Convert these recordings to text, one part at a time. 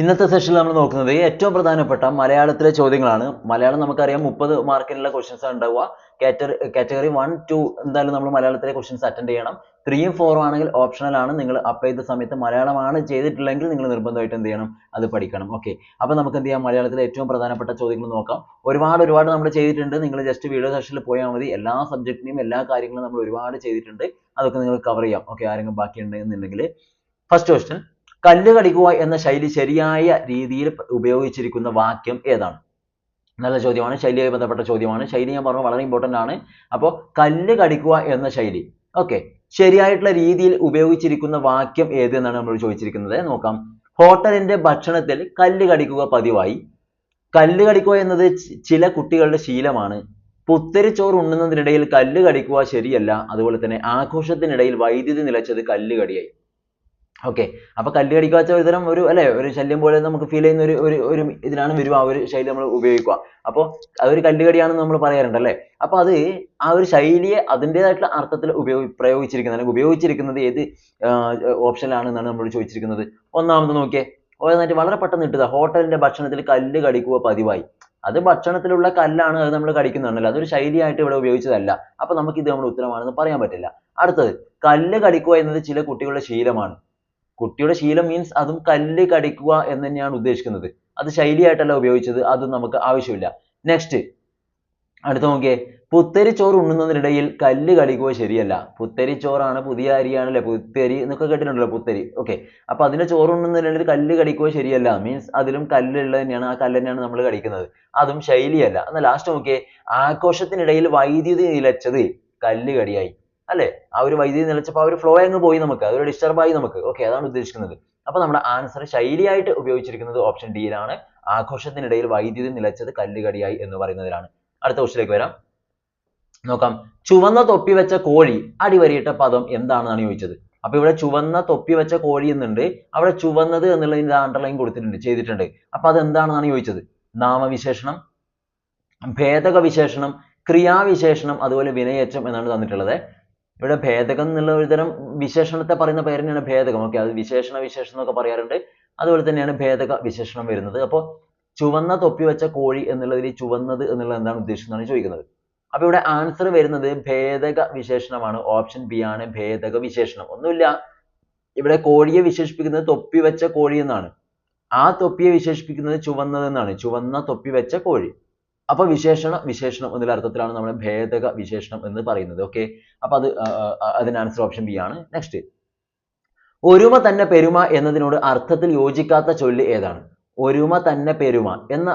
ഇന്നത്തെ സെഷനിൽ നമ്മൾ നോക്കുന്നത് ഏറ്റവും പ്രധാനപ്പെട്ട മലയാളത്തിലെ ചോദ്യങ്ങളാണ്. മലയാളം നമുക്കറിയാം മുപ്പത് മാർക്കിനുള്ള ക്വസ്റ്റ്യൻസ് ഉണ്ടാവുക. കാറ്റഗറി വൺ ടു എന്തായാലും നമ്മൾ മലയാളത്തിലെ ക്വസ്റ്റ്യൻസ് അറ്റൻഡ് ചെയ്യണം. ത്രീയും ഫോറും ആണെങ്കിൽ ഓപ്ഷണൽ ആണ്. നിങ്ങൾ അപ്ലൈ ചെയ്ത സമയത്ത് മലയാളമാണ് ചെയ്തിട്ടില്ലെങ്കിൽ നിങ്ങൾ നിർബന്ധമായിട്ട് എന്ത് ചെയ്യണം? അത് പഠിക്കണം. ഓക്കെ അപ്പോൾ നമുക്ക് എന്ത് ചെയ്യാം? മലയാളത്തിലെ ഏറ്റവും പ്രധാനപ്പെട്ട ചോദ്യങ്ങൾ നോക്കാം. ഒരുപാട് ഒരുപാട് നമ്മൾ ചെയ്തിട്ടുണ്ട്. നിങ്ങൾ ജസ്റ്റ് വീഡിയോ സെഷനിൽ പോയാൽ മതി. എല്ലാ സബ്ജക്റ്റിനെയും എല്ലാ കാര്യങ്ങളും നമ്മൾ ഒരുപാട് ചെയ്തിട്ടുണ്ട്. അതൊക്കെ നിങ്ങൾ കവർ ചെയ്യാം. ഓക്കെ ആരെങ്കിലും ബാക്കി ഉണ്ടെന്നുണ്ടെങ്കിൽ ഫസ്റ്റ് ക്വസ്റ്റ്യൻ കല്ല് കടിക്കുക എന്ന ശൈലി ശരിയായ രീതിയിൽ ഉപയോഗിച്ചിരിക്കുന്ന വാക്യം ഏതാണ്? നല്ല ചോദ്യമാണ്. ശൈലിയുമായി ബന്ധപ്പെട്ട ചോദ്യമാണ്. ശൈലി ഞാൻ പറഞ്ഞു വളരെ ഇമ്പോർട്ടന്റ് ആണ്. അപ്പോൾ കല്ല് കടിക്കുക എന്ന ശൈലി. ഓക്കെ ശരിയായിട്ടുള്ള രീതിയിൽ ഉപയോഗിച്ചിരിക്കുന്ന വാക്യം ഏത് എന്നാണ് നമ്മൾ ചോദിച്ചിരിക്കുന്നത്? നോക്കാം. ഹോട്ടലിന്റെ ഭക്ഷണത്തിൽ കല്ല് കടിക്കുക പതിവായി. കല്ല് കടിക്കുക എന്നത് ചില കുട്ടികളുടെ ശീലമാണ്. പുത്തരിച്ചോറ് ഉണ്ണുന്നതിനിടയിൽ കല്ല് കടിക്കുക ശരിയല്ല. അതുപോലെ തന്നെ ആഘോഷത്തിനിടയിൽ വൈദ്യുതി നിലച്ചത് കല്ല് കടിയായി. ഓക്കെ അപ്പൊ കല്ല് കടിക്കാച്ച ഒരുതരം ഒരു അല്ലേ? ഒരു ശല്യം പോലെ നമുക്ക് ഫീൽ ചെയ്യുന്ന ഒരു ഒരു ഒരു ഇതിലാണ് ആ ഒരു ശൈലി നമ്മൾ ഉപയോഗിക്കുക. അപ്പോൾ അതൊരു കല്ല് കടിയാണെന്ന് നമ്മൾ പറയാറുണ്ട് അല്ലേ? അപ്പൊ അത് ആ ഒരു ശൈലിയെ അതിന്റെതായിട്ടുള്ള അർത്ഥത്തിൽ ഉപയോഗി പ്രയോഗിച്ചിരിക്കുന്നത് അല്ലെങ്കിൽ ഉപയോഗിച്ചിരിക്കുന്നത് ഏത് ഓപ്ഷനിലാണെന്നാണ് നമ്മൾ ചോദിച്ചിരിക്കുന്നത്. ഒന്നാമത് നോക്കിയേ. ഓരോന്നായിട്ട് വളരെ പെട്ടെന്ന് ഇട്ടതാ. ഹോട്ടലിന്റെ ഭക്ഷണത്തിൽ കല്ല് കടിക്കുക പതിവായി. അത് ഭക്ഷണത്തിലുള്ള കല്ലാണ് അത് നമ്മൾ കടിക്കുന്നുണ്ടല്ലോ അതൊരു ശൈലിയായിട്ട് ഇവിടെ ഉപയോഗിച്ചതല്ല. അപ്പൊ നമുക്ക് ഇത് നമ്മുടെ ഉത്തരമാണെന്ന് പറയാൻ പറ്റില്ല. അടുത്തത് കല്ല് കടിക്കുക എന്നത് ചില കുട്ടികളുടെ ശീലമാണ്. കുട്ടിയുടെ ശീലം മീൻസ് അതും കല്ല് കടിക്കുക എന്ന് തന്നെയാണ് ഉദ്ദേശിക്കുന്നത്. അത് ശൈലിയായിട്ടല്ല ഉപയോഗിച്ചത് അത് നമുക്ക് ആവശ്യമില്ല. നെക്സ്റ്റ് അടുത്ത നോക്കിയേ. പുത്തരിച്ചോറ് ഉണ്ണുന്നതിനിടയിൽ കല്ല് കടിക്കുക ശരിയല്ല. പുത്തരിച്ചോറാണ് പുതിയ അരിയാണ് അല്ലെ പുത്തരി എന്നൊക്കെ കേട്ടിട്ടുണ്ടല്ലോ പുത്തരി. ഓക്കെ അപ്പൊ അതിന്റെ ചോറ് ഉണ്ണുന്നതിനിടയിൽ കല്ല് കടിക്കുക ശരിയല്ല. മീൻസ് അതിലും കല്ലുള്ളത് തന്നെയാണ് ആ കല്ല് തന്നെയാണ് നമ്മൾ കടിക്കുന്നത്. അതും ശൈലിയല്ല. എന്നാൽ ലാസ്റ്റ് നോക്കിയേ. ആഘോഷത്തിനിടയിൽ വൈദ്യുതി നിലച്ചത് കല്ല് കടിയായി. അല്ലെ? ആ ഒരു വൈദ്യുതി നിലച്ചപ്പോൾ ആ ഒരു ഫ്ലോ അങ്ങ് പോയി നമുക്ക് അതൊരു ഡിസ്റ്റർബ് ആയി നമുക്ക്. ഓക്കെ അതാണ് ഉദ്ദേശിക്കുന്നത്. അപ്പൊ നമ്മുടെ ആൻസർ ശൈലിയായിട്ട് ഉപയോഗിച്ചിരിക്കുന്നത് ഓപ്ഷൻ ഡിയിലാണ് ആഘോഷത്തിനിടയിൽ വൈദ്യുതി നിലച്ചത് കല്ലുകടിയായി എന്ന് പറയുന്നതിലാണ്. അടുത്ത ക്വസ്റ്റിലേക്ക് വരാം. നോക്കാം. ചുവന്ന തൊപ്പി വെച്ച കോഴി അടിവരയിട്ട പദം എന്താണെന്നാണ് ചോദിച്ചത്. അപ്പൊ ഇവിടെ ചുവന്ന തൊപ്പി വെച്ച കോഴി എന്നുണ്ട്. അവിടെ ചുവന്നത് എന്നുള്ളതിന്റെ അണ്ടർലൈൻ കൊടുത്തിട്ടുണ്ട് ചെയ്തിട്ടുണ്ട്. അപ്പൊ അത് എന്താണെന്നാണ് ചോദിച്ചത്? നാമവിശേഷണം ഭേദക വിശേഷണം ക്രിയാവിശേഷണം അതുപോലെ വിനയേറ്റം എന്നാണ് തന്നിട്ടുള്ളത്. ഇവിടെ ഭേദകം എന്നുള്ള ഒരുതരം വിശേഷണത്തെ പറയുന്ന പേര് തന്നെയാണ് ഭേദകം ഓക്കെ അത് വിശേഷണ വിശേഷണം എന്നൊക്കെ പറയാറുണ്ട്. അതുപോലെ തന്നെയാണ് ഭേദക വിശേഷണം വരുന്നത്. അപ്പോൾ ചുവന്ന തൊപ്പി വെച്ച കോഴി എന്നുള്ളതിൽ ചുവന്നത് എന്നുള്ളത് എന്താണ് ഉദ്ദേശിക്കുന്നതാണ് ചോദിക്കുന്നത്. അപ്പൊ ഇവിടെ ആൻസർ വരുന്നത് ഭേദക വിശേഷണമാണ്. ഓപ്ഷൻ ബി ആണ് ഭേദക വിശേഷണം. ഒന്നുമില്ല. ഇവിടെ കോഴിയെ വിശേഷിപ്പിക്കുന്നത് തൊപ്പി വെച്ച കോഴി എന്നാണ്. ആ തൊപ്പിയെ വിശേഷിപ്പിക്കുന്നത് ചുവന്നത് എന്നാണ്. ചുവന്ന തൊപ്പി വെച്ച കോഴി. അപ്പൊ വിശേഷണ വിശേഷണം എന്നുള്ള അർത്ഥത്തിലാണ് നമ്മൾ ഭേദക വിശേഷണം എന്ന് പറയുന്നത്. ഓക്കെ അപ്പൊ അത് അതിന് ആൻസർ ഓപ്ഷൻ ബി ആണ്. നെക്സ്റ്റ് ഒരുമ തന്നെ പെരുമ എന്നതിനോട് അർത്ഥത്തിൽ യോജിക്കാത്ത ചൊല്ല് ഏതാണ്? ഒരുമ തന്നെ പെരുമ എന്ന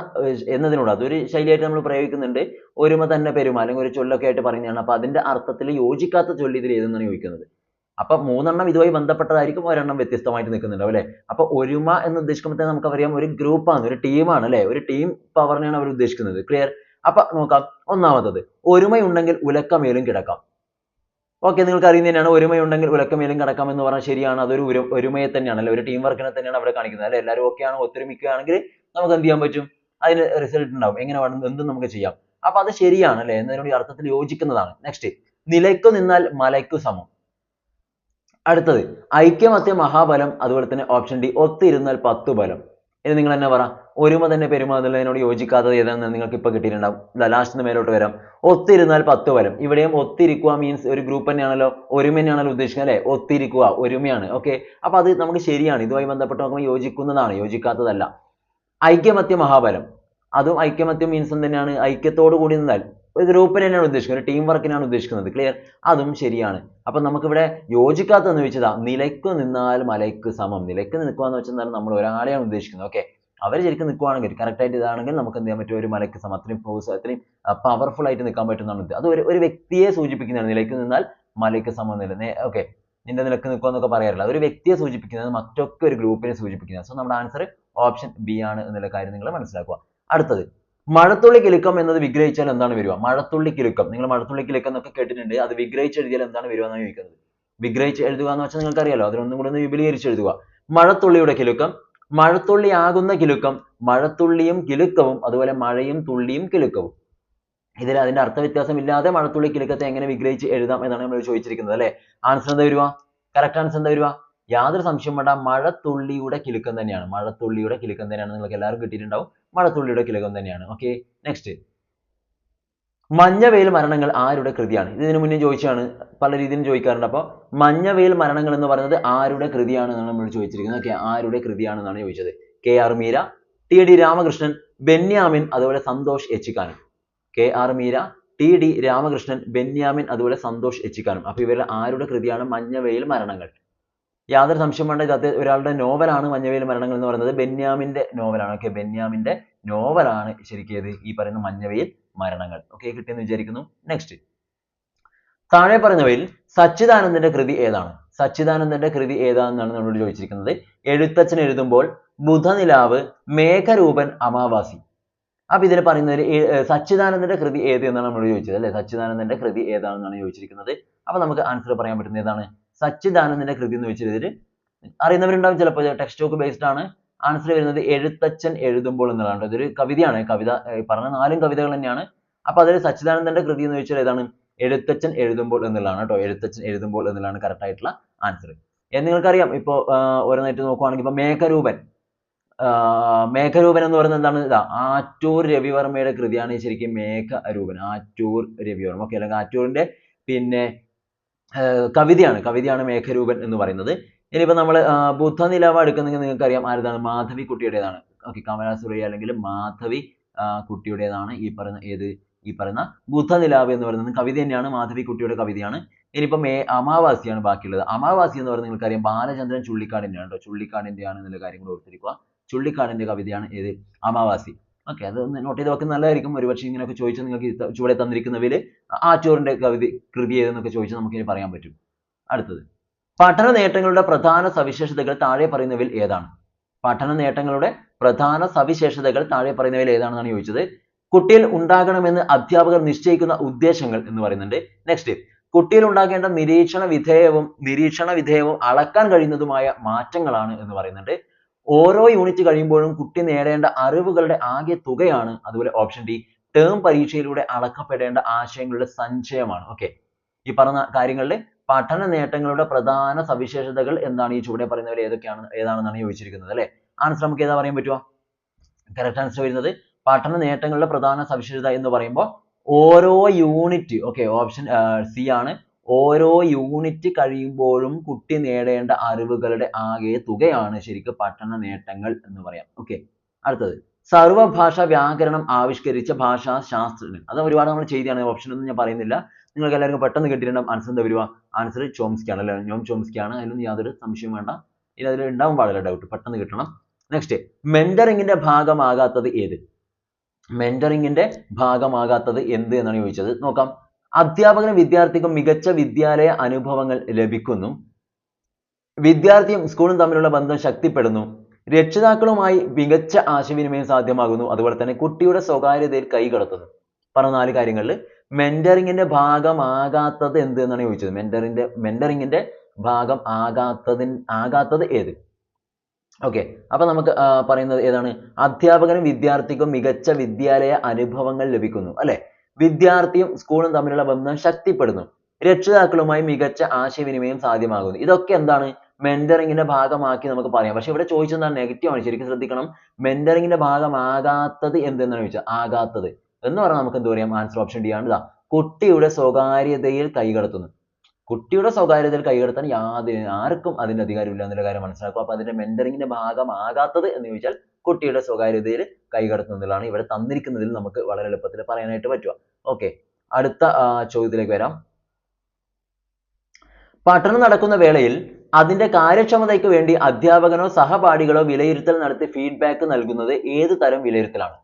എന്നതിനോട്. അതൊരു ശൈലിയായിട്ട് നമ്മൾ പ്രയോഗിക്കുന്നുണ്ട്. ഒരുമ തന്നെ പെരുമ അല്ലെങ്കിൽ ഒരു ചൊല്ലൊക്കെ ആയിട്ട് പറയുന്നതാണ്. അപ്പൊ അതിന്റെ അർത്ഥത്തിൽ യോജിക്കാത്ത ചൊല്ല് ഇതിൽ ഏതെന്നാണ് ചോദിക്കുന്നത്? അപ്പൊ മൂന്നെണ്ണം ഇതുമായി ബന്ധപ്പെട്ടതായിരിക്കും ഒരെണ്ണം വ്യത്യസ്തമായിട്ട് നിൽക്കുന്നുണ്ടാവും അല്ലേ? അപ്പൊ ഒരുമ എന്ന് ഉദ്ദേശിക്കുമ്പോൾ നമുക്ക് അറിയാം ഒരു ഗ്രൂപ്പാണ് ഒരു ടീമാണ് അല്ലെ? ഒരു ടീം പവറിനെയാണ് അവർ ഉദ്ദേശിക്കുന്നത്. ക്ലിയർ അപ്പൊ നോക്കാം ഒന്നാമത്തത് ഒരുമയുണ്ടെങ്കിൽ ഉലക്കമേലും കിടക്കാം. ഓക്കെ നിങ്ങൾക്ക് അറിയുന്നത് തന്നെയാണ് ഒരുമയുണ്ടെങ്കിൽ ഉലക്കമേലും കിടക്കാം എന്ന് പറഞ്ഞാൽ ശരിയാണ്. അതൊരു ഒരു ഒരുമയെ തന്നെയാണ് അല്ലെ? ഒരു ടീം വർക്കിനെ തന്നെയാണ് അവിടെ കാണിക്കുന്നത് അല്ലെ? എല്ലാവരും ഓക്കെയാണ് ആണ്? ഒത്തൊരുമിക്കുകയാണെങ്കിൽ നമുക്ക് എന്ത് ചെയ്യാൻ പറ്റും? അതിന് റിസൾട്ട് ഉണ്ടാവും. എങ്ങനെ വേണം? എന്തും നമുക്ക് ചെയ്യാം. അപ്പൊ അത് ശരിയാണ് അല്ലെ? എന്നതിനോട് അർത്ഥത്തിൽ യോജിക്കുന്നതാണ്. നെക്സ്റ്റ് നിലയ്ക്കു നിന്നാൽ മലയ്ക്കു സമം. അടുത്തത് ഐക്യമത്യ മഹാബലം അതുപോലെ തന്നെ ഓപ്ഷൻ ഡി ഒത്തിരുന്നാൽ പത്തു ബലം. ഇനി നിങ്ങൾ തന്നെ പറ? ഒരുമ തന്നെ പെരുമാറുന്നതിനോട് യോജിക്കാത്തത് ഏതാണെന്ന് നിങ്ങൾക്ക് ഇപ്പൊ കിട്ടിയിട്ടുണ്ടാവും ലാസ്റ്റ് മേലോട്ട് വരാം. ഒത്തിരുന്നാൽ പത്ത് ബലം. ഇവിടെയും ഒത്തിരിക്കുക മീൻസ് ഒരു ഗ്രൂപ്പ് തന്നെയാണല്ലോ ഒരുമ തന്നെയാണല്ലോ ഉദ്ദേശിക്കുന്നത് അല്ലെ? ഒത്തിരിക്കുക ഒരുമയാണ്. ഓക്കെ അപ്പൊ അത് നമുക്ക് ശരിയാണ്. ഇതുമായി ബന്ധപ്പെട്ട് നോക്കുമ്പോൾ യോജിക്കുന്നതാണ് യോജിക്കാത്തതല്ല. ഐക്യമത്യ മഹാബലം. അതും ഐക്യമത്യം മീൻസ് തന്നെയാണ് ഐക്യത്തോടു കൂടി നിന്നാൽ ഒരു ഗ്രൂപ്പിനെ തന്നെയാണ് ഉദ്ദേശിക്കുന്നത് ഒരു ടീം വർക്കിനാണ് ഉദ്ദേശിക്കുന്നത് ക്ലിയർ അതും ശരിയാണ്. അപ്പം നമുക്കിവിടെ യോജിക്കാത്തതെന്ന് വെച്ചതാ നിലയ്ക്ക് നിന്നാൽ മലയ്ക്ക് സമം. നിലയ്ക്ക് നിൽക്കുക എന്ന് വെച്ചാൽ നമ്മൾ ഒരാളെയാണ് ഉദ്ദേശിക്കുന്നത്. ഓക്കെ അവർ ശരിക്കും നിൽക്കുവാണെങ്കിൽ കറക്റ്റായിട്ട് ഇതാണെങ്കിൽ നമുക്ക് എന്ത് ചെയ്യാൻ പറ്റും? ഒരു മലയ്ക്ക് സമം. അത്രയും ഫോഴ്സ് അത്രയും പവർഫുൾ ആയിട്ട് നിൽക്കാൻ പറ്റുന്നതാണ് അത് ഒരു ഒരു വ്യക്തിയെ സൂചിപ്പിക്കുന്നതാണ്. നിലയ്ക്ക് നിന്നാൽ മലയ്ക്ക് സമം നില ഓക്കെ നിന്റെ നിലയ്ക്ക് നിൽക്കുക എന്നൊക്കെ പറയാറില്ല. ഒരു വ്യക്തിയെ സൂചിപ്പിക്കുന്നത് മറ്റൊക്കെ ഒരു ഗ്രൂപ്പിനെ സൂചിപ്പിക്കുന്നത്. സോ നമ്മുടെ ആൻസർ ഓപ്ഷൻ ബി ആണ് എന്നുള്ള കാര്യം നിങ്ങൾ മനസ്സിലാക്കുക. അടുത്തത് മഴത്തുള്ളി കിലുക്കം എന്നത് വിഗ്രഹിച്ചാൽ എന്താണ് വരിക? മഴത്തുള്ളി കിലുക്കം. നിങ്ങൾ മഴത്തുള്ളി കിലുക്കം എന്നൊക്കെ കേട്ടിട്ടുണ്ട്. അത് വിഗ്രഹിച്ച് എഴുതിയാൽ എന്താണ് വരിക എന്നാണ് ചോദിക്കുന്നത്. വിഗ്രഹിച്ച് എഴുതുക എന്ന് വെച്ചാൽ നിങ്ങൾക്ക് അറിയാലോ അതിനൊന്നും കൂടെ ഒന്ന് വിപുലീകരിച്ച് എഴുതുക. മഴത്തുള്ളിയുടെ കിലുക്കം മഴത്തുള്ളിയാകുന്ന കിലുക്കം മഴത്തുള്ളിയും കിലുക്കവും അതുപോലെ മഴയും തുള്ളിയും കിലുക്കവും. ഇതിൽ അതിന്റെ അർത്ഥ ഇല്ലാതെ മഴത്തുള്ളി കിലുക്കത്തെ എങ്ങനെ വിഗ്രഹിച്ച് എഴുതാം എന്നാണ് നമ്മൾ ചോദിച്ചിരിക്കുന്നത് അല്ലേ? ആൻസർ എന്താ വരിക? കറക്റ്റ് ആൻസർ എന്താ വരിക? യാതൊരു സംശയം വേണ്ട. മഴത്തുള്ളിയുടെ കിലുക്കം തന്നെയാണ്. മഴത്തുള്ളിയുടെ കിലുക്കം തന്നെയാണ്. നിങ്ങൾക്ക് എല്ലാവർക്കും കിട്ടിയിട്ടുണ്ടാവും. മഴത്തുള്ളിയുടെ കിലുക്കം തന്നെയാണ്. ഓക്കെ നെക്സ്റ്റ് മഞ്ഞവെയിൽ മരണങ്ങൾ ആരുടെ കൃതിയാണ്? ഇതിനു മുന്നേ ചോദിച്ചാണ് പല രീതിയിലും ചോദിക്കാറുണ്ട്. അപ്പോൾ മഞ്ഞവെയിൽ മരണങ്ങൾ എന്ന് പറയുന്നത് ആരുടെ കൃതിയാണ് എന്നാണ് നമ്മൾ ചോദിച്ചിരിക്കുന്നത്. ഓക്കെ ആരുടെ കൃതിയാണെന്നാണ് ചോദിച്ചത്. K R Meera T D Ramakrishnan Benyamin അതുപോലെ Santhosh എച്ചിക്കാനും K R Meera T D Ramakrishnan Benyamin അതുപോലെ സന്തോഷ് എച്ചിക്കാനും അപ്പൊ ഇവരുടെ ആരുടെ കൃതിയാണ് മഞ്ഞവെയിൽ മരണങ്ങൾ? യാതൊരു സംശയം വേണ്ട. ഇത് ഒരാളുടെ നോവലാണ് മഞ്ഞവെയിൽ മരണങ്ങൾ എന്ന് പറയുന്നത്. ബെന്യാമിന്റെ നോവലാണ്. ഓക്കെ ബെന്യാമിന്റെ നോവലാണ് ശരിക്കും ഈ പറയുന്ന മഞ്ഞവേൽ മരണങ്ങൾ. ഓക്കെ കിട്ടിയെന്ന് വിചാരിക്കുന്നു. നെക്സ്റ്റ് താഴെ പറയുന്നവയിൽ സച്ചിദാനന്ദന്റെ കൃതി ഏതാണ്? സച്ചിദാനന്ദന്റെ കൃതി ഏതാണെന്നാണ് നമ്മളോട് ചോദിച്ചിരിക്കുന്നത്. എഴുത്തച്ഛൻ എഴുതുമ്പോൾ ബുധനിലാവ് മേഘരൂപൻ അമാവാസി. അപ്പൊ ഇതിൽ പറയുന്നതിൽ സച്ചിദാനന്ദന്റെ കൃതി ഏത് എന്നാണ് നമ്മളോട് ചോദിച്ചത് അല്ലെ? സച്ചിദാനന്ദന്റെ കൃതി ഏതാണെന്നാണ് ചോദിച്ചിരിക്കുന്നത്. അപ്പൊ നമുക്ക് ആൻസർ പറയാൻ പറ്റുന്നത് ഏതാണ്? സച്ചിദാനന്ദന്റെ കൃതി എന്ന് വെച്ചാൽ അറിയുന്നവരുണ്ടാവും ചിലപ്പോൾ ടെക്സ്റ്റ് ബുക്ക് ബേസ്ഡ് ആണ്. ആൻസർ വരുന്നത് എഴുത്തച്ഛൻ എഴുതുമ്പോൾ എന്നുള്ളതാണ്. ഇതൊരു കവിതയാണ്. കവിത പറഞ്ഞ നാലും കവിതകൾ തന്നെയാണ്. അപ്പൊ അതിൽ സച്ചിദാനന്ദന്റെ കൃതി എന്ന് വെച്ചാൽ ഏതാണ്? എഴുത്തച്ഛൻ എഴുതുമ്പോൾ എന്നുള്ളതാണ് കേട്ടോ. എഴുത്തച്ഛൻ എഴുതുമ്പോൾ എന്നുള്ളതാണ് കറക്റ്റ് ആയിട്ടുള്ള ആൻസർ നിങ്ങൾക്കറിയാം. ഇപ്പോ ഓരോന്നായിട്ട് നോക്കുവാണെങ്കിൽ ഇപ്പൊ മേഘരൂപൻ. മേഘരൂപൻ എന്ന് പറയുന്നത് എന്താണ്? ഇതാ ആറ്റൂർ രവിവർമ്മയുടെ കൃതിയാണ് ശരിക്കും മേഘരൂപൻ. ആറ്റൂർ രവിവർമ്മ. ഓക്കെ അല്ലെങ്കിൽ ആറ്റൂരിന്റെ പിന്നെ കവിതയാണ്. കവിതയാണ് മേഘരൂപൻ എന്ന് പറയുന്നത്. ഇനിയിപ്പോ നമ്മൾ ബുദ്ധനിലാവ് എടുക്കുന്നെങ്കിൽ നിങ്ങൾക്ക് അറിയാം ആരതാണ് മാധവി കുട്ടിയുടേതാണ്. ഓക്കെ കമലാസുരയ്യ അല്ലെങ്കിൽ മാധവി കുട്ടിയുടേതാണ് ഈ പറയുന്ന ഏത്? ഈ പറയുന്ന ബുദ്ധനിലാവ് എന്ന് പറയുന്നത്. കവിത തന്നെയാണ് മാധവി കുട്ടിയുടെ കവിതയാണ്. ഇനിയിപ്പം മേ അമാവാസിയാണ് ബാക്കിയുള്ളത്. അമാവാസി എന്ന് പറയുന്നത് നിങ്ങൾക്കറിയാം ബാലചന്ദ്രൻ ചുള്ളിക്കാടിന്റെയാണ് കേട്ടോ. ചുള്ളിക്കാടിന്റെയാണ് എന്നുള്ള കാര്യം കൂടെ ഓർത്തിരിക്കുക. ചുള്ളിക്കാടിന്റെ കവിതയാണ് ഏത്? അമാവാസി. ഓക്കെ അത് നോട്ട് ചെയ്ത് വെക്കുന്നത് നല്ലതായിരിക്കും. ഒരുപക്ഷെ ഇങ്ങനെയൊക്കെ ചോദിച്ചാൽ നിങ്ങൾക്ക് ചുവടെ തന്നിരിക്കുന്നവയിൽ ആറ്റൂറിന്റെ കവിത കൃതി ഏതെന്നൊക്കെ ചോദിച്ചാൽ നമുക്കിനി പറയാൻ പറ്റും. അടുത്തത്. പഠന നേട്ടങ്ങളുടെ പ്രധാന സവിശേഷതകൾ താഴെ പറയുന്നവയിൽ ഏതാണ്? പഠന നേട്ടങ്ങളുടെ പ്രധാന സവിശേഷതകൾ താഴെ പറയുന്നവയിൽ ഏതാണെന്നാണ് ചോദിച്ചത്. കുട്ടിയിൽ ഉണ്ടാകണമെന്ന് അധ്യാപകർ നിശ്ചയിക്കുന്ന ഉദ്ദേശങ്ങൾ എന്ന് പറയുന്നുണ്ട്. നെക്സ്റ്റ് കുട്ടിയിൽ ഉണ്ടാകേണ്ട നിരീക്ഷണ വിധേയവും നിരീക്ഷണ വിധേയവും അളക്കാൻ കഴിയുന്നതുമായ മാറ്റങ്ങളാണ് എന്ന് പറയുന്നുണ്ട്. ഓരോ യൂണിറ്റ് കഴിയുമ്പോഴും കുട്ടി നേടേണ്ട അറിവുകളുടെ ആകെ തുകയാണ് അതുപോലെ ഓപ്ഷൻ ഡി. ടേം പരീക്ഷയിലൂടെ അളക്കപ്പെടേണ്ട ആശയങ്ങളുടെ സഞ്ചയമാണ്. ഓക്കെ ഈ പറഞ്ഞ കാര്യങ്ങളുടെ പഠന നേട്ടങ്ങളുടെ പ്രധാന സവിശേഷതകൾ എന്താണ്? ഈ ചുവടെ പറയുന്നവർ ഏതൊക്കെയാണ്? ഏതാണെന്നാണ് ചോദിച്ചിരിക്കുന്നത് അല്ലേ? ആൻസർ നമുക്ക് ഏതാ പറയാൻ പറ്റുമോ കറക്റ്റ് ആൻസർ വരുന്നത് പഠന നേട്ടങ്ങളുടെ പ്രധാന സവിശേഷത എന്ന് പറയുമ്പോൾ ഓരോ യൂണിറ്റ് ഓക്കെ ഓപ്ഷൻ സി ആണ്. ഓരോ യൂണിറ്റ് കഴിയുമ്പോഴും കുട്ടി നേടേണ്ട അറിവുകളുടെ ആകെ തുകയാണ് ശരിക്കും പഠന നേട്ടങ്ങൾ എന്ന് പറയാം. ഓക്കെ അടുത്തത്. സർവഭാഷ വ്യാകരണം ആവിഷ്കരിച്ച ഭാഷാ ശാസ്ത്രജ്ഞൻ. അത് ഒരുപാട് നമ്മൾ ചെയ്തതാണ്. ഓപ്ഷൻ ഒന്നും ഞാൻ പറയുന്നില്ല. നിങ്ങൾക്ക് എല്ലാവർക്കും പെട്ടെന്ന് കിട്ടിയിട്ടുണ്ടാവും ആൻസർ എന്താ വരിക? ആൻസർ ചോംസ്കി ആണ് അല്ലേ? നോം ചോംസ്കി ആണ് അതിലൊന്നും യാതൊരു സംശയവും വേണ്ട. ഇനി അതിൽ ഉണ്ടാവാൻ പാടില്ല ഡൗട്ട് പെട്ടെന്ന് കിട്ടണം. നെക്സ്റ്റ് മെന്ററിങ്ങിന്റെ ഭാഗമാകാത്തത് ഏത്? മെന്ററിങ്ങിന്റെ ഭാഗമാകാത്തത് എന്ത് എന്നാണ് ചോദിച്ചത്? നോക്കാം. അധ്യാപകനും വിദ്യാർത്ഥിക്കും മികച്ച വിദ്യാലയ അനുഭവങ്ങൾ ലഭിക്കുന്നു. വിദ്യാർത്ഥിയും സ്കൂളും തമ്മിലുള്ള ബന്ധം ശക്തിപ്പെടുന്നു. രക്ഷിതാക്കളുമായി മികച്ച ആശയവിനിമയം സാധ്യമാകുന്നു. അതുപോലെ തന്നെ കുട്ടിയുടെ സ്വകാര്യതയിൽ കൈകടത്തുന്നു പറഞ്ഞ നാല് കാര്യങ്ങളിൽ മെന്ററിങ്ങിന്റെ ഭാഗമാകാത്തത് എന്ത് എന്നാണ് ചോദിച്ചത്. മെന്ററിന്റെ മെന്ററിങ്ങിന്റെ ഭാഗം ആകാത്തതിൻ ആകാത്തത് ഏത്? ഓക്കെ അപ്പൊ നമുക്ക് പറയുന്നത് ഏതാണ്? അധ്യാപകനും വിദ്യാർത്ഥിക്കും മികച്ച വിദ്യാലയ അനുഭവങ്ങൾ ലഭിക്കുന്നു. അല്ലെ? വിദ്യാർത്ഥിയും സ്കൂളും തമ്മിലുള്ള ബന്ധം ശക്തിപ്പെടുന്നു. രക്ഷിതാക്കളുമായി മികച്ച ആശയവിനിമയം സാധ്യമാകുന്നു. ഇതൊക്കെ എന്താണ്? മെന്ററിങ്ങിന്റെ ഭാഗമാക്കി നമുക്ക് പറയാം. പക്ഷെ ഇവിടെ ചോദിച്ചത് നെഗറ്റീവ് ആണ്. ശരിക്കും ശ്രദ്ധിക്കണം. മെന്ററിങ്ങിന്റെ ഭാഗമാകാത്തത് എന്തെന്നാണ് ചോദിച്ചത്? ആകാത്തത്. എന്ന് പറഞ്ഞാൽ നമുക്ക് എന്ത് പറയാം? ആൻസർ ഓപ്ഷൻ ഡി ആണ്. കുട്ടിയുടെ സ്വകാര്യതയിൽ കൈകടത്തുന്നു കുട്ടിയുടെ സ്വകാര്യതയിൽ കൈകടത്താൻ യാതൊരു ആർക്കും അതിന്റെ അധികാരമില്ല എന്നുള്ള കാര്യം മനസ്സിലാക്കുക അപ്പൊ അതിന്റെ മെന്ററിങ്ങിന്റെ ഭാഗമാകാത്തത് എന്ന് ചോദിച്ചാൽ കുട്ടിയുടെ സ്വകാര്യതയിൽ കൈകടത്തുന്നതിലാണ് ഇവിടെ തന്നിരിക്കുന്നതിൽ നമുക്ക് വളരെ എളുപ്പത്തിൽ പറയാനായിട്ട് പറ്റുക. ഓക്കെ അടുത്ത ചോദ്യത്തിലേക്ക് വരാം. പഠനം നടക്കുന്ന വേളയിൽ അതിന്റെ കാര്യക്ഷമതയ്ക്ക് വേണ്ടി അധ്യാപകനോ സഹപാഠികളോ വിലയിരുത്തൽ നടത്തി ഫീഡ്ബാക്ക് നൽകുന്നത് ഏത് തരം വിലയിരുത്തലാണ്?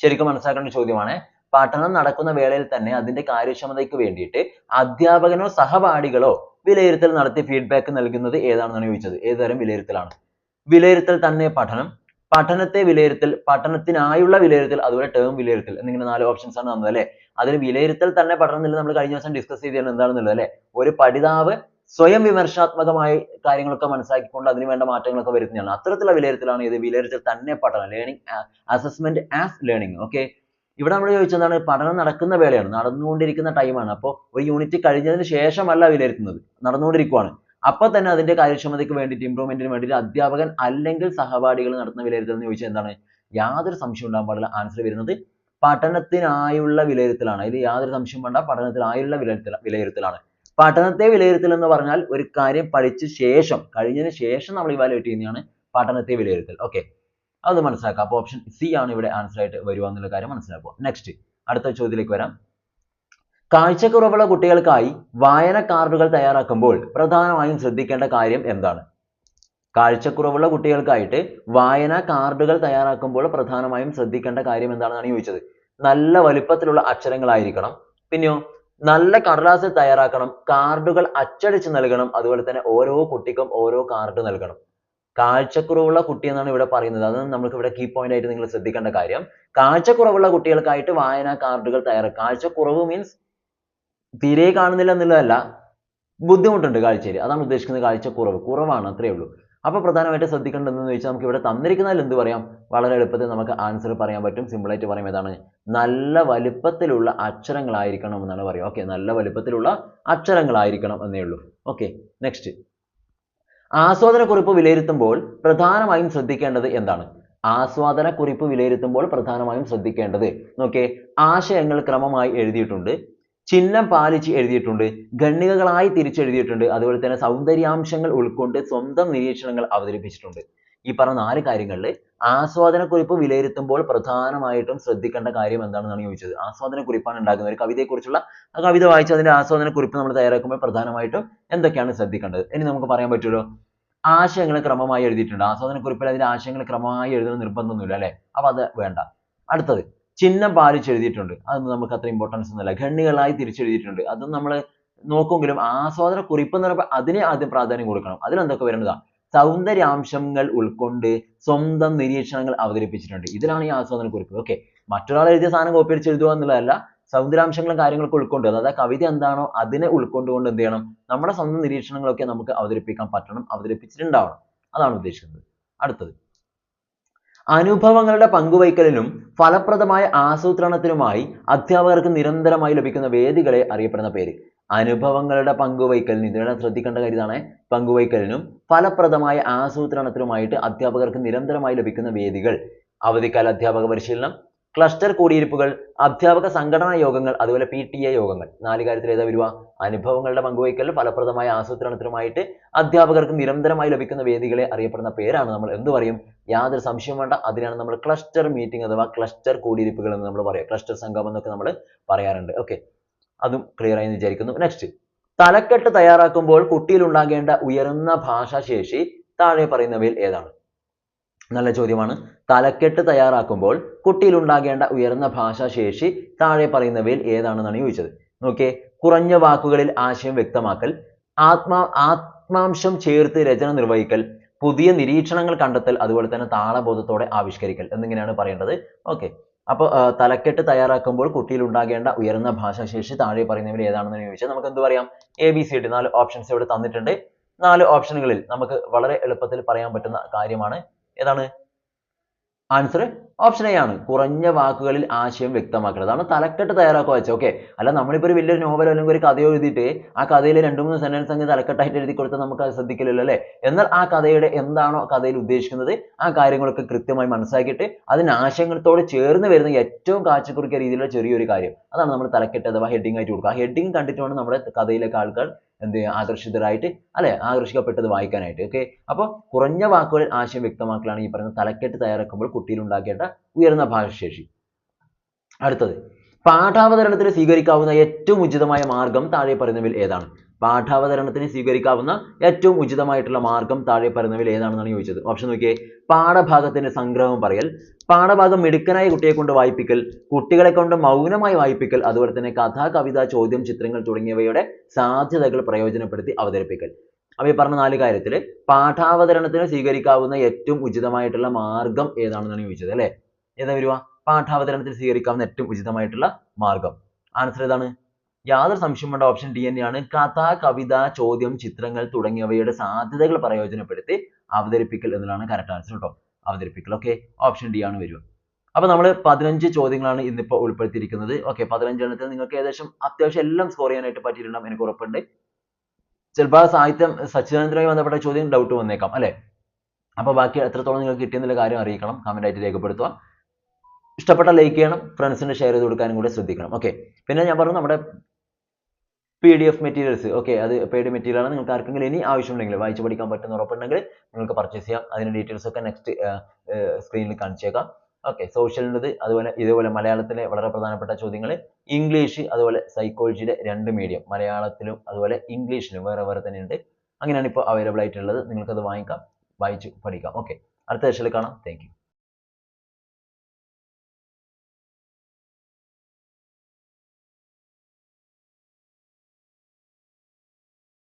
ശരിക്കും മനസ്സിലാക്കേണ്ട ചോദ്യമാണ്. പഠനം നടക്കുന്ന വേളയിൽ തന്നെ അതിന്റെ കാര്യക്ഷമതയ്ക്ക് വേണ്ടിയിട്ട് അധ്യാപകനോ സഹപാഠികളോ വിലയിരുത്തൽ നടത്തി ഫീഡ്ബാക്ക് നൽകുന്നത് ഏതാണെന്നാണ് ചോദിച്ചത്? ഏത് തരം വിലയിരുത്തലാണ്? വിലയിരുത്തൽ തന്നെ പഠനം. പഠനത്തെ വിലയിരുത്തൽ പഠനത്തിനായുള്ള വിലയിരുത്തൽ അതുപോലെ ടേം വിലയിരുത്തൽ എന്നിങ്ങനെ നാല് ഓപ്ഷൻസ് ആണ് തന്നത് അല്ലേ? അതിൽ വിലയിരുത്തൽ തന്നെ പഠനം എന്നുള്ളത് നമ്മൾ കഴിഞ്ഞ ദിവസം ഡിസ്കസ് ചെയ്തതാണ് എന്താണെന്നുള്ളത് അല്ലെ? ഒരു പഠിതാവ് സ്വയം വിമർശനാത്മകമായി കാര്യങ്ങളൊക്കെ മനസ്സിലാക്കിക്കൊണ്ട് അതിന് വേണ്ട മാറ്റങ്ങളൊക്കെ വരുത്തുന്നതാണ്. അത്തരത്തിലുള്ള വിലയിരുത്തലാണ് ഇത് വിലയിരുത്തൽ തന്നെ പഠനം learning assessment as learning okay ഇവിടെ നമ്മൾ ചോദിച്ചതാണ് പഠനം നടക്കുന്ന വേളയാണ് നടന്നുകൊണ്ടിരിക്കുന്ന ടൈമാണ് അപ്പോൾ ഒരു യൂണിറ്റ് കഴിഞ്ഞതിന് ശേഷമല്ല വിലയിരുത്തുന്നത് നടന്നുകൊണ്ടിരിക്കുവാണ്. അപ്പൊ തന്നെ അതിന്റെ കാര്യക്ഷമതയ്ക്ക് വേണ്ടിയിട്ട് ഇംപ്രൂവ്മെന്റിന് വേണ്ടിയിട്ട് അധ്യാപകൻ അല്ലെങ്കിൽ സഹപാഠികൾ നടത്തുന്ന വിലയിരുത്തൽ എന്ന് ചോദിച്ചാൽ എന്താണ്? യാതൊരു സംശയം ഉണ്ടാകാൻ പാടില്ല ആൻസർ വരുന്നത് പഠനത്തിനായുള്ള വിലയിരുത്തലാണ്. അതിൽ യാതൊരു സംശയം വേണ്ട പഠനത്തിനായുള്ള വിലയിരുത്തൽ വിലയിരുത്തലാണ്. പഠനത്തെ വിലയിരുത്തൽ എന്ന് പറഞ്ഞാൽ ഒരു കാര്യം പഠിച്ച ശേഷം കഴിഞ്ഞതിന് ശേഷം നമ്മൾ ഇവാലുവേറ്റ് ചെയ്യുന്നതാണ് പഠനത്തെ വിലയിരുത്തൽ. ഓക്കെ അത് മനസ്സിലാക്കുക അപ്പോൾ ഓപ്ഷൻ സി ആണ് ഇവിടെ ആൻസർ ആയിട്ട് വരിക എന്നുള്ള കാര്യം മനസ്സിലാക്കുക. നെക്സ്റ്റ് അടുത്ത ചോദ്യത്തിലേക്ക് വരാം. കാഴ്ചക്കുറവുള്ള കുട്ടികൾക്കായി വായന കാർഡുകൾ തയ്യാറാക്കുമ്പോൾ പ്രധാനമായും ശ്രദ്ധിക്കേണ്ട കാര്യം എന്താണ്? കാഴ്ചക്കുറവുള്ള കുട്ടികൾക്കായിട്ട് വായന കാർഡുകൾ തയ്യാറാക്കുമ്പോൾ പ്രധാനമായും ശ്രദ്ധിക്കേണ്ട കാര്യം എന്താണെന്നാണ് ചോദിച്ചത്. നല്ല വലുപ്പത്തിലുള്ള അക്ഷരങ്ങളായിരിക്കണം. പിന്നെയോ നല്ല കടലാസിൽ തയ്യാറാക്കണം കാർഡുകൾ അച്ചടിച്ച് നൽകണം അതുപോലെ തന്നെ ഓരോ കുട്ടിക്കും ഓരോ കാർഡ് നൽകണം. കാഴ്ചക്കുറവുള്ള കുട്ടി എന്നാണ് ഇവിടെ പറയുന്നത്. അത് നമുക്ക് ഇവിടെ കീ പോയിന്റ് ആയിട്ട് നിങ്ങൾ ശ്രദ്ധിക്കേണ്ട കാര്യം. കാഴ്ചക്കുറവുള്ള കുട്ടികൾക്കായിട്ട് വായനാ കാർഡുകൾ തയ്യാറാക്കുക കാഴ്ചക്കുറവ് മീൻസ് തീരെ കാണുന്നില്ല എന്നുള്ളതല്ല ബുദ്ധിമുട്ടുണ്ട് കാഴ്ചയിൽ. അതാണ് ഉദ്ദേശിക്കുന്നത് കാഴ്ചക്കുറവ്. കുറവാണ് അത്രേ ഉള്ളൂ. അപ്പോൾ പ്രധാനമായിട്ട് ശ്രദ്ധിക്കേണ്ടതെന്ന് ചോദിച്ചാൽ നമുക്ക് ഇവിടെ തന്നിരിക്കുന്നതിൽ എന്ത് പറയാം? വളരെ എളുപ്പത്തിൽ നമുക്ക് ആൻസർ പറയാൻ പറ്റും സിമ്പിളായിട്ട് പറയാം ഏതാണ് നല്ല വലുപ്പത്തിലുള്ള അക്ഷരങ്ങളായിരിക്കണം എന്നാണ് പറയുക. ഓക്കെ നല്ല വലുപ്പത്തിലുള്ള അക്ഷരങ്ങളായിരിക്കണം എന്നേ ഉള്ളൂ. ഓക്കെ നെക്സ്റ്റ് ആസ്വാദനക്കുറിപ്പ് വിലയിരുത്തുമ്പോൾ പ്രധാനമായും ശ്രദ്ധിക്കേണ്ടത് എന്താണ്? ആസ്വാദനക്കുറിപ്പ് വിലയിരുത്തുമ്പോൾ പ്രധാനമായും ശ്രദ്ധിക്കേണ്ടത്. നോക്കേ ആശയങ്ങൾ ക്രമമായി എഴുതിയിട്ടുണ്ട്. ചിഹ്നം പാലിച്ച് എഴുതിയിട്ടുണ്ട് ഖണ്ഡികകളായി തിരിച്ചെഴുതിയിട്ടുണ്ട് അതുപോലെ തന്നെ സൗന്ദര്യാംശങ്ങൾ ഉൾക്കൊണ്ട് സ്വന്തം നിരീക്ഷണങ്ങൾ അവതരിപ്പിച്ചിട്ടുണ്ട്. ഈ പറഞ്ഞ നാല് കാര്യങ്ങളിൽ ആസ്വാദനക്കുറിപ്പ് വിലയിരുത്തുമ്പോൾ പ്രധാനമായിട്ടും ശ്രദ്ധിക്കേണ്ട കാര്യം എന്താണെന്നാണ് ചോദിച്ചത്. ആസ്വാദനക്കുറിപ്പാണ് ഉണ്ടാക്കുന്നത്. ഒരു കവിതയെക്കുറിച്ചുള്ള ആ കവിത വായിച്ച് അതിന്റെ ആസ്വാദനക്കുറിപ്പ് നമ്മൾ തയ്യാറാക്കുമ്പോൾ പ്രധാനമായിട്ടും എന്തൊക്കെയാണ് ശ്രദ്ധിക്കേണ്ടത്? ഇനി നമുക്ക് പറയാൻ പറ്റുമല്ലോ ആശയങ്ങൾ ക്രമമായി എഴുതിയിട്ടുണ്ട്. ആസ്വാദനക്കുറിപ്പിൽ അതിന്റെ ആശയങ്ങൾ ക്രമമായി എഴുതുന്ന നിർബന്ധമൊന്നുമില്ല അല്ലേ? അപ്പോൾ അത് വേണ്ട. അടുത്തത് ചിഹ്നം പാലിച്ച് എഴുതിയിട്ടുണ്ട്. അതൊന്നും നമുക്ക് അത്ര ഇമ്പോർട്ടൻസ് ഒന്നുമില്ല. ഖണ്ഡികളായി തിരിച്ചെഴുതിയിട്ടുണ്ട്. അതും നമ്മൾ നോക്കുമെങ്കിലും ആസ്വാദന കുറിപ്പ് എന്ന് പറയുമ്പോൾ അതിനെ ആദ്യം പ്രാധാന്യം കൊടുക്കണം. അതിലെന്തൊക്കെ വരുന്നത്? സൗന്ദര്യാംശങ്ങൾ ഉൾക്കൊണ്ട് സ്വന്തം നിരീക്ഷണങ്ങൾ അവതരിപ്പിച്ചിട്ടുണ്ട്. ഇതിലാണ് ഈ ആസ്വാദന കുറിപ്പ്. ഓക്കെ മറ്റൊരാൾ എഴുതിയ സാധനം കോപ്പി അടിച്ച് എഴുതുക എന്നുള്ളതല്ല സൗന്ദര്യാംശങ്ങളും കാര്യങ്ങളൊക്കെ ഉൾക്കൊണ്ട് അതായത് കവിത എന്താണോ അതിനെ ഉൾക്കൊണ്ടുകൊണ്ട് എന്ത് ചെയ്യണം? നമ്മുടെ സ്വന്തം നിരീക്ഷണങ്ങളൊക്കെ നമുക്ക് അവതരിപ്പിക്കാൻ പറ്റണം അവതരിപ്പിച്ചിട്ടുണ്ടാവണം. അതാണ് ഉദ്ദേശിക്കുന്നത്. അടുത്തത്. അനുഭവങ്ങളുടെ പങ്കുവയ്ക്കലിനും ഫലപ്രദമായ ആസൂത്രണത്തിനുമായി അധ്യാപകർക്ക് നിരന്തരമായി ലഭിക്കുന്ന വേദികളെ അറിയപ്പെടുന്ന പേര്. അനുഭവങ്ങളുടെ പങ്കുവയ്ക്കലിന് ഇതിനെ ശ്രദ്ധിക്കേണ്ട കാര്യമാണ് പങ്കുവയ്ക്കലിനും ഫലപ്രദമായ ആസൂത്രണത്തിനുമായിട്ട് അധ്യാപകർക്ക് നിരന്തരമായി ലഭിക്കുന്ന വേദികൾ. അവധിക്കാല അധ്യാപക പരിശീലനം ക്ലസ്റ്റർ കൂടിയിരിപ്പുകൾ അധ്യാപക സംഘടനാ യോഗങ്ങൾ അതുപോലെ പി ടി എ യോഗങ്ങൾ. നാല് കാര്യത്തിൽ ഏതാ വരിക? അനുഭവങ്ങളുടെ പങ്കുവയ്ക്കൽ ഫലപ്രദമായ ആസൂത്രണത്തിനുമായിട്ട് അധ്യാപകർക്ക് നിരന്തരമായി ലഭിക്കുന്ന വേദികളെ അറിയപ്പെടുന്ന പേരാണ്. നമ്മൾ എന്ത് പറയും? യാതൊരു സംശയം വേണ്ട. അതിനാണ് നമ്മൾ ക്ലസ്റ്റർ മീറ്റിംഗ് അഥവാ ക്ലസ്റ്റർ കൂടിയിരിപ്പുകൾ എന്ന് നമ്മൾ പറയുക ക്ലസ്റ്റർ സംഗമം എന്നൊക്കെ നമ്മൾ പറയാറുണ്ട്. ഓക്കെ അതും ക്ലിയർ ആയി വിചാരിക്കുന്നു. നെക്സ്റ്റ് തലക്കെട്ട് തയ്യാറാക്കുമ്പോൾ കുട്ടിയിൽ ഉണ്ടാകേണ്ട ഉയർന്ന ഭാഷാശേഷി താഴെ പറയുന്നവയിൽ ഏതാണ്? നല്ല ചോദ്യമാണ്. തലക്കെട്ട് തയ്യാറാക്കുമ്പോൾ കുട്ടിയിൽ ഉണ്ടാകേണ്ട ഉയർന്ന ഭാഷാശേഷി താഴെ പറയുന്നവയിൽ ഏതാണെന്നാണ് ചോദിച്ചത്. നോക്കിയേ. കുറഞ്ഞ വാക്കുകളിൽ ആശയം വ്യക്തമാക്കൽ ആത്മാ ആത്മാംശം ചേർത്ത് രചന നിർവഹിക്കൽ പുതിയ നിരീക്ഷണങ്ങൾ കണ്ടെത്തൽ അതുപോലെ തന്നെ താളബോധത്തോടെ ആവിഷ്കരിക്കൽ എന്നിങ്ങനെയാണ് പറയേണ്ടത്. ഓക്കെ അപ്പോൾ തലക്കെട്ട് തയ്യാറാക്കുമ്പോൾ കുട്ടിയിൽ ഉണ്ടാകേണ്ട ഉയർന്ന ഭാഷാശേഷി താഴെ പറയുന്നവയിൽ ഏതാണെന്ന് ചോദിച്ചാൽ നമുക്ക് എന്ത് പറയാം? എ ബി സി ഡി നാല് ഓപ്ഷൻസ് ഇവിടെ തന്നിട്ടുണ്ട്. നാല് ഓപ്ഷനുകളിൽ നമുക്ക് വളരെ എളുപ്പത്തിൽ പറയാൻ പറ്റുന്ന കാര്യമാണ്. ഏതാണ്? ആൻസർ ഓപ്ഷൻ എ ആണ്. കുറഞ്ഞ വാക്കുകളിൽ ആശയം വ്യക്തമാക്കണം അതാണ് തലക്കെട്ട് തയ്യാറാക്കുക വെച്ചാൽ ഓക്കെ അല്ല നമ്മളിപ്പോൾ ഒരു വലിയൊരു നോവൽ അല്ലെങ്കിൽ ഒരു കഥയോ എഴുതിയിട്ട് ആ കഥയിൽ രണ്ട് മൂന്ന് സെന്റൻസ് അങ്ങ് തലക്കെട്ടായിട്ട് എഴുതി കൊടുത്താൽ നമുക്ക് അത് ശ്രദ്ധിക്കില്ലല്ലോ അല്ലേ? എന്നാൽ ആ കഥയുടെ എന്താണോ കഥയിൽ ഉദ്ദേശിക്കുന്നത് ആ കാര്യങ്ങളൊക്കെ കൃത്യമായി മനസ്സിലാക്കിയിട്ട് അതിന് ആശയങ്ങളോട് ചേർന്ന് വരുന്ന ഏറ്റവും കാഴ്ചക്കുറിക്കിയ രീതിയിലുള്ള ചെറിയൊരു കാര്യം. അതാണ് നമ്മൾ തലക്കെട്ട് അഥവാ ഹെഡിങ് ആയിട്ട് കൊടുക്കുക. ആ ഹെഡിങ് കണ്ടിട്ട് നമ്മുടെ കഥയിലേക്ക് ആൾക്കാർ എന്ത് ആകർഷിതരായിട്ട് അല്ലെ? ആകർഷിക്കപ്പെട്ടത് വായിക്കാനായിട്ട്. ഓക്കെ അപ്പോൾ കുറഞ്ഞ വാക്കുകളിൽ ആശയം വ്യക്തമാക്കലാണ് ഈ പറയുന്ന തലക്കെട്ട് തയ്യാറാക്കുമ്പോൾ കുട്ടിയിൽ ഉണ്ടാക്കേണ്ട ഉയർന്ന ഭാഷാശേഷി. അടുത്തത് പാഠാവതരണത്തിന് സ്വീകരിക്കാവുന്ന ഏറ്റവും ഉചിതമായ മാർഗം താഴെ പറയുന്നവയിൽ ഏതാണ്? പാഠാവതരണത്തിന് സ്വീകരിക്കാവുന്ന ഏറ്റവും ഉചിതമായിട്ടുള്ള മാർഗം താഴെ പറയുന്നവയിൽ ഏതാണെന്നാണ് ചോദിച്ചത്? ഓപ്ഷൻ നോക്കിയേ. പാഠഭാഗത്തിന്റെ സംഗ്രഹം പറയൽ. പാഠഭാഗം മിടുക്കനായ കുട്ടിയെ കൊണ്ട് വായിപ്പിക്കൽ കുട്ടികളെ കൊണ്ട് മൗനമായി വായിപ്പിക്കൽ അതുപോലെ തന്നെ കഥ കവിത ചോദ്യം ചിത്രങ്ങൾ തുടങ്ങിയവയുടെ സാധ്യതകൾ പ്രയോജനപ്പെടുത്തി അവതരിപ്പിക്കൽ. അപ്പോൾ ഈ പറഞ്ഞ നാല് കാര്യത്തിൽ പാഠാവതരണത്തിന് സ്വീകരിക്കാവുന്ന ഏറ്റവും ഉചിതമായിട്ടുള്ള മാർഗം ഏതാണെന്നാണ് ചോദിച്ചത് അല്ലേ? ഏതാ വരുവാ പാഠാവതരണത്തിന് സ്വീകരിക്കാവുന്ന ഏറ്റവും ഉചിതമായിട്ടുള്ള മാർഗം. ആൻസർ ഏതാണ്? യാതൊരു സംശയം വേണ്ട. ഓപ്ഷൻ ഡി തന്നെയാണ്. കഥ കവിത ചോദ്യം ചിത്രങ്ങൾ തുടങ്ങിയവയുടെ സാധ്യതകൾ പ്രയോജനപ്പെടുത്തി അവതരിപ്പിക്കൽ എന്നുള്ളതാണ് കറക്റ്റ് ആൻസർ കേട്ടോ അവതരിപ്പിക്കൽ. ഓക്കെ ഓപ്ഷൻ ഡി ആണ് വരിക. അപ്പൊ നമ്മൾ പതിനഞ്ച് ചോദ്യങ്ങളാണ് ഇന്നിപ്പോൾ ഉൾപ്പെടുത്തിയിരിക്കുന്നത്. ഓക്കെ പതിനഞ്ചെണ്ണത്തിൽ നിങ്ങൾക്ക് ഏകദേശം അത്യാവശ്യം എല്ലാം സ്കോർ ചെയ്യാനായിട്ട് പറ്റിയിട്ടുണ്ടാവും എനിക്ക് ഉറപ്പുണ്ട് ചിലപ്പോൾ ആ സാഹിത്യം സച്ചിദാനന്ദനുമായി ബന്ധപ്പെട്ട ചോദ്യം ഡൗട്ട് വന്നേക്കാം അല്ലേ? അപ്പോൾ ബാക്കി എത്രത്തോളം നിങ്ങൾക്ക് കിട്ടിയെന്നുള്ള കാര്യം അറിയിക്കണം. കമന്റ് ആയിട്ട് രേഖപ്പെടുത്തുക. ഇഷ്ടപ്പെട്ട ലൈക്ക് ചെയ്യണം. ഫ്രണ്ട്സിന് ഷെയർ ചെയ്ത് കൊടുക്കാനും കൂടെ ശ്രദ്ധിക്കണം. ഓക്കെ പിന്നെ ഞാൻ പറഞ്ഞു നമ്മുടെ P D F materials okay അത് പെയ്ഡ് മെറ്റീരിയൽ ആണ്. നിങ്ങൾക്ക് ആർക്കെങ്കിലും ഇനി ആവശ്യമുണ്ടെങ്കിൽ വായിച്ചു പഠിക്കാൻ പറ്റുന്ന ഉറപ്പുണ്ടെങ്കിൽ നിങ്ങൾക്ക് പർച്ചേസ് ചെയ്യാം. അതിന്റെ ഡീറ്റെയിൽസ് ഒക്കെ നെക്സ്റ്റ് സ്ക്രീനിൽ കാണിച്ചേക്കാം. ഓക്കെ സോഷ്യലിന്റെത് അതുപോലെ ഇതേപോലെ മലയാളത്തിലെ വളരെ പ്രധാനപ്പെട്ട ചോദ്യങ്ങൾ ഇംഗ്ലീഷ് അതുപോലെ സൈക്കോളജിയുടെ രണ്ട് മീഡിയം മലയാളത്തിലും അതുപോലെ ഇംഗ്ലീഷിലും വേറെ വേറെ തന്നെ ഉണ്ട് അങ്ങനെയാണ് ഇപ്പോൾ അവൈലബിൾ ആയിട്ടുള്ളത്. നിങ്ങൾക്കത് വാങ്ങിക്കാം വായിച്ച് പഠിക്കാം. ഓക്കെ അടുത്ത സെഷനിൽ കാണാം. താങ്ക്